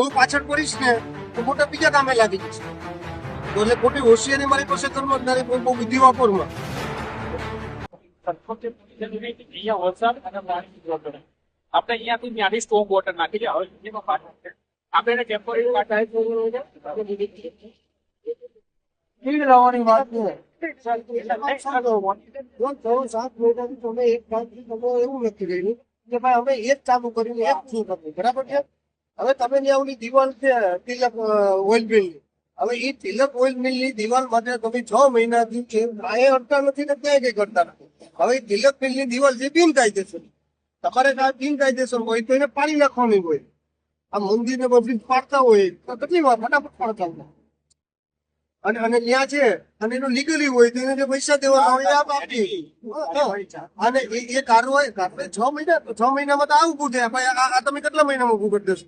હું પાછળ પડીશ ને તો મોટા બીજા કામે લાગી જશે તો એટલે ખોટી હોશિયારી મારી પાસે જ નથી, બહુ બુદ્ધિ વાપરમાં આપણે અહીંયાથી ત્યાંથી સ્ટોક વોટર નાખી છે હવે એમાં પાછળ આપણે એને ટેમ્પરરી પાટા તીડ લાવવાની વાત છે. સાત મહિનાથી તમે એક કામથી તમે એવું નક્કી કર્યું કે ભાઈ અમે એક ચાલુ કરીને એક શું કરવું? બરાબર છે? હવે તમે ત્યાં દિવાલ છે, તિલક ઓઇલ મિલ હવે એ તિલક ઓઇલ મિલની દિવાલ માટે તમે છ મહિનાથી છે અહીંયા અડતા નથી ને ક્યાંય કઈ કરતા નથી. હવે તિલક મિલની દિવાલ છે બિનકાયદેસર તમારે કાંઈ બિનકાયદેસર હોય તો એને પાડી નાખવાની હોય. આ મંદિર ને બધું પાડતા હોય, તો કેટલી વાર ફટાફટ પાડતા હોય. અને અને ત્યાં છે, અને એનું લીગલી હોય તો એને જે પૈસા દેવા એ આપ આપી. અને એ કાર્યવાહી છ મહિના, છ મહિનામાં તો આવું પૂછે ભાઈ, આ આ તમે કેટલા મહિનામાં ઉભું કરી દેશો?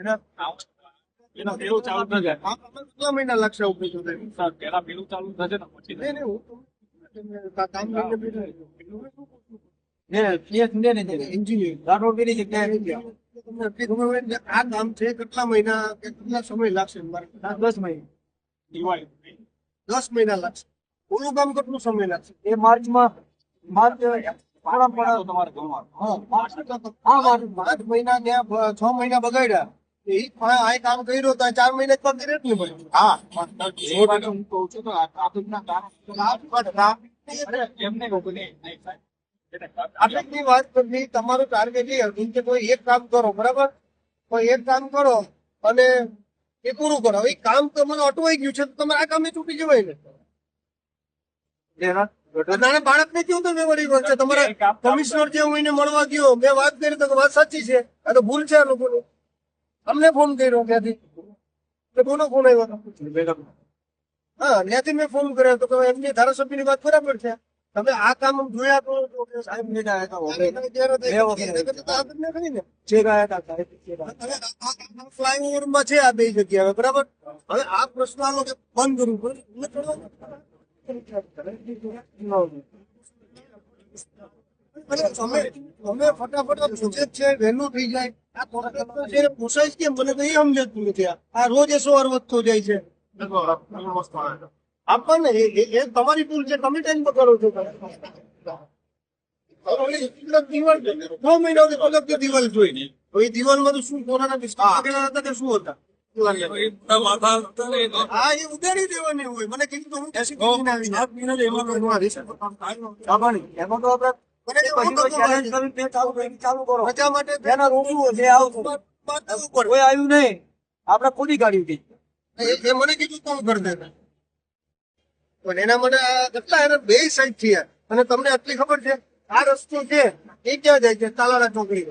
એનો પેલું ચાલુ ન જાય. કેટલા મહિના લાગશે ઉભું સર, પેલા પેલું ચાલુ થશે ને પછી નહીં નહીં હું કામ લઈને બેઠો એન્જિનિયર તમને એટલી ખબર હોય ને કે આ કામ છે કેટલા મહિના કેટલા સમય લાગશે મારે? દસ મહિના. દસ મહિના લાગશે. ઓલું કામ કેટલું સમય લાગશે? એ માર્ચમાં માર્ચ તમારે છ મહિના બગાડ્યા. આ આ કામ કર્યો તો ચાર મહિના જ પગાર નહીં મળ્યો હા એ હું કહું છું તો આ ટ્રાફિકના કારણે એમને કહું નહીં, નહીં, સાહેબ. એને આટલી વાત કરવી તમારું ટાર્ગેટ એ હતું કે કોઈ એક કામ કરો બરાબર? કોઈ એક કામ કરો અને એ પૂરું કરો. એ કામ તમારું અટવાઈ ગયું છે તો તમારે આ કામે ચૂકી જવાય ને. નાના બાળકને કેવું તમે વળી ગયો છે? તમારા કમિશનર જે હું એને મળવા ગયો. મેં વાત કરી તો વાત સાચી છે. આ તો ભૂલ છે આ લોકોની. અમને ફોન કર્યો ત્યાંથી. કોનો ફોન આવ્યો હા ત્યાંથી મેં ફોન કર્યો. તો એમની ધારાસભ્યની વાત બરાબર છે. તમે આ કામ જોયા તો તો કે સાહેબ ને ફ્લાયઓવરમાં છે? આ બે જગ્યા હવે બરાબર? હવે આ પ્રશ્ન આ લોકો બંધ કરવું પડે અને તમે તમે ફટાફટ છે વહેલું થઈ જાય. છે પોસાય જ કેમ? મને તો એ સમજાતું નથી. આ. આ રોજ એસો વાર વધતો જાય છે. આપણને એ- એ એ તમારી ભૂલ છે તમે ટાઈમ ઓલી દિવાલ છ. દિવાલ જોઈ તો એ દિવાલમાં તો શું કોરોના હતા કે શું હતા? હા એ ઉડાડી દેવાની હોય. મને કીધું તો હું એસી એમાં તો આપણે મને પછી એવું તો હતું challenge કરીને તે ચાલુ કરી, ચાલુ કરો. રજા માટે જેના રોકવું છે આવતું બાદ દેવું પડે. કોઈ આવ્યું નહીં. આપણે ખોદી કાઢ્યું એ મને કીધું કોણ કરી પણ એના માટે આ કેટલા એને બે સાઈડ થયા અને તમને આટલી ખબર છે? આ રસ્તો છે એ ક્યાં જાય છે? તાલાળા ચોકડી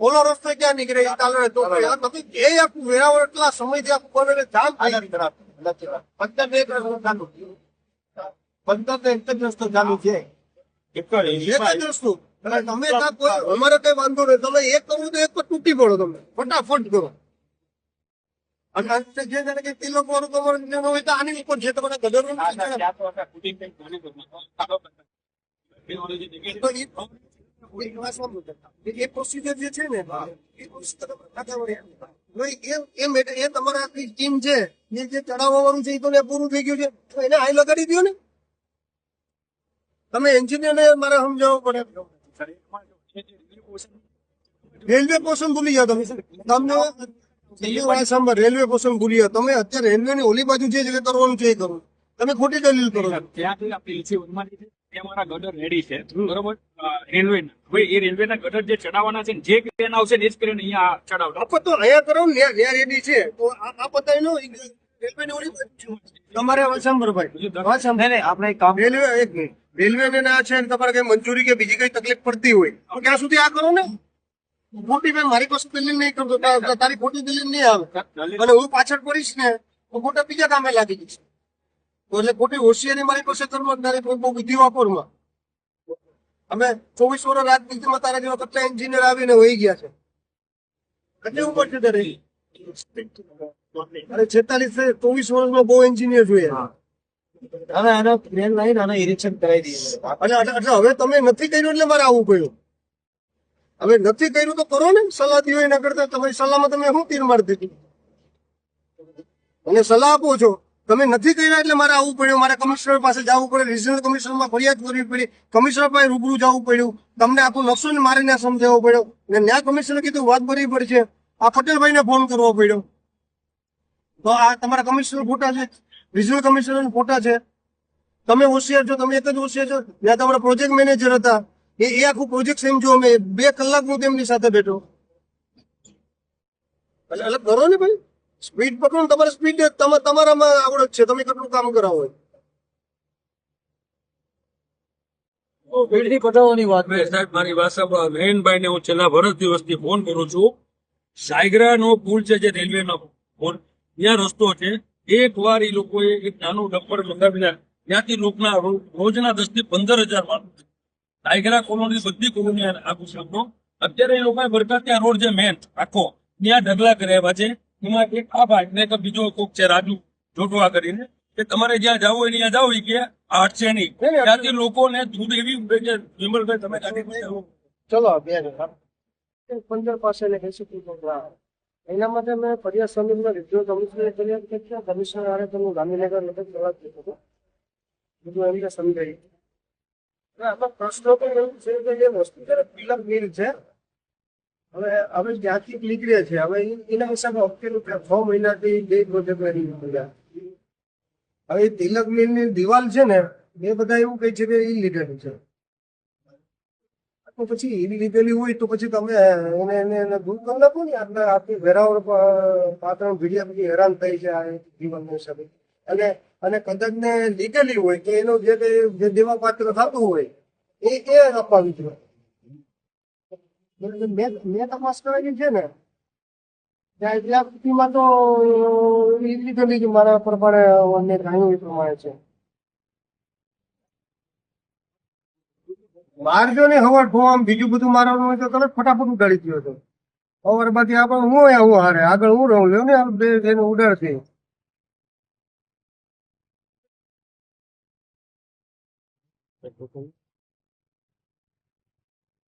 ઓલો રસ્તો ક્યાં નીકળે? એ તાલાળા ચોકડી. આ એ આખું વેરાવળ એટલા સમયથી આખું બને જામ. પંદર એક રસ્તો ચાલુ. પંદર ને એક જ રસ્તો ચાલુ છે. એક જ તમે અમારે કઈ વાંધો નહીં. તમે એક કરવું તો એક પર તૂટી પડો તમે. ફટાફટ કરો. તમારે ટીમ છે. જે જે ચડાવવા છે એ તો પૂરું થઈ ગયું છે. એને હાઈ લગાડી દો ને. તમે એન્જિનિયરને મારે સમજાવવું પડે. રેલવે પોર્શન ભૂલી જાઓ તમે. તમને રેલવે પોર્શન ભૂલી જાઓ. તમે અત્યારે રેલવે ની ઓલી બાજુ જે જગ્યાએ કરવાનું છે એ કરો. તમે ખોટી દલીલ કરો. ત્યાંથી આ પેલી છે ઉન્માદી છે, ત્યાં મારા ગટર રેડી છે. બરોબર? રેલવે હવે એ રેલવે ના ગટર જે ચડાવવાના છે જે ક્રેન આવશે ને એ જ ક્રેન અહીંયા ચડાવજો. તો અહીંયા કરો ને રેડી છે. તો આ આ પતાવી નો તમારે ભાઈ. નહીં આપણે કામ રેલવે એક મિનિટ. રેલવે ના છે ને તમારે કઈ મંજૂરી કે બીજી કઈ તકલીફ પડતી હોય? ત્યાં સુધી આ કરો ને? મોટી બેન મારી પાસે દલીલ નહીં કરતો. તારી ખોટી દલીલ નહીં આવે. અને હું પાછળ પડીશ ને તો ખોટા બીજા કામે લાગી જઈશ. એટલે ખોટી હોશિયારી મારી પાસે નથી, બહુ બુદ્ધિ વાપરમાં. અમે ચોવીસ વર્ષ રાજનીતિમાં તારા જેવા કેટલા એન્જિનિયર આવીને વહી ગયા છે. કેટલી ઉંમર છે તારી? અરે છેતાલીસ ચોવીસ વર્ષમાં બહુ એન્જિનિયર જોઈએ. અને એને પ્લેન લાઈન અને ઇરેક્શન કરાવી દઈએ. અને એટલે- હવે તમે નથી કર્યું એટલે મારે આવવું પડ્યું. હવે નથી કર્યું તો કરો ને સલાહ દીધો એના કરતા. તમારી સલાહમાં તમે શું તીર મારી દીધું અને સલાહ આપો છો. તમે નથી કર્યા એટલે મારે આવવું પડ્યું. મારે કમિશનર પાસે જવું પડે. રિજનલ કમિશનરમાં ફરિયાદ કરવી પડી. કમિશનર પાસે રૂબરૂ જવું પડ્યું. તમને આખું નકશો ને મારે ત્યાં સમજાવવો પડ્યો. ને ન્યાય કમિશનર કીધું વાત ભરવી પડશે આ પટેલભાઈને ફોન કરવો પડ્યો. તો આ તમારા કમિશનર ફોટા છે. રિજનલ કમિશનર ફોટા છે. તમે હોશિયાર છો તમે એક જ હોશિયાર છો. ત્યાં તમારા પ્રોજેક્ટ મેનેજર હતા. એ એ આખું પ્રોજેક્ટ સમજો અમે. બે કલાક હું તેમની સાથે બેઠો. એટલે અલગ કરો ને ભાઈ. સ્પીડ પકડો ને તમારે સ્પીડ તમારામાં આવડત છે. તમે કેટલું કામ કરાવો પેઢી પટાવવાની વાત સાહેબ મારી વાત સાંભળો. મહેનભાઈ ને હું છેલ્લા વર્ષ દિવસથી ફોન કરું છું. સાયગ્રા નો પુલ છે જે રેલવે નો પુલ. ત્યાં રસ્તો છે. એક વાર એ લોકોએ એક નાનું ડમ્પર મંગાવીને ત્યાંથી લોકના રોજના દસથી પંદર હજાર માણસો સાયગ્રા કોલોની બધી કોલોની આખું સાંભળો અત્યારે એ લોકોએ બરકત ત્યાં રોડ છે મેન આખો. ત્યાં ઢગલા કર્યા છે. એમાં એક આ ભાઈ ને બીજો કોક છે રાજુ જોટવા કરીને કે તમારે જ્યાં જવું હોય ત્યાં એ કે આઠ છે નહીં ત્યાંથી લોકોને દૂધ એવી ઉડે છે. વિમલભાઈ તમે. ચલો બે હજાર પંદર પાસે ને એના માટે મેં ફરિયાદ સમિતિમાં રિઝ્યુ કમિશનર કર્યા કે ક્યાં કમિશનર તો હું ગાંધીનગર લગત જવાબ દીધો હતો. બધું એમને સમજાવી. હવે આમાં પ્રશ્નો પણ એવું છે કે જે જ્યારે પિલર મિલ છે, હવે હવે ત્યાંથી નીકળે છે. હવે એના હિસાબે કે છ મહિનાથી બે પ્રોજેક્ટ રેડી થયા હવે તિલક મિલની દિવાલ છે ને, એ બધા એવું કહે છે કે ઇલીગલ છે. તો પછી એવી લીધેલી હોય તો પછી તમે એને એને એને દૂર કરી નાખો ને આટલા આટલી વેરાવળ પાત્ર ભીડિયા પછી હેરાન થઈ છે આ જીવનના હિસાબે. અને અને કદાચ ને લીધેલી હોય કે એનું જે જે દેવા પાત્ર થતું હોય, એ એ અપાવી જોઈએ મેં તપાસ કરેલી છે ને ત્યાં સુધીમાં તો ઇલીગલી જ મારા પ્રમાણે અન્ય જાણ્યું એ પ્રમાણે છે. મારજો ને હવાર આમ બીજું બધું મારવાનું હોય તો તરત ફટાફટ ઉડાડી દો તો. હવાર બાકી આપણે હું આવું હારે? આગળ હું રહું? લ્યો ને આમ બે એને ઉડાડશે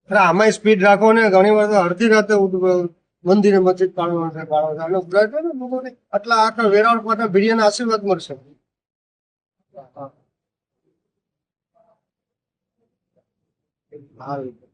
આમાં સ્પીડ રાખો ને, ઘણી વાર તો અડધી રાતે મંદિરે મસ્જિદ પાડવા છે પાડવા છે. અને ઉડાડજો ને, લોકોને આટલા આખા વેરાવળ પાટા ભીડિયાના આશીર્વાદ મળશે. હા. હારું.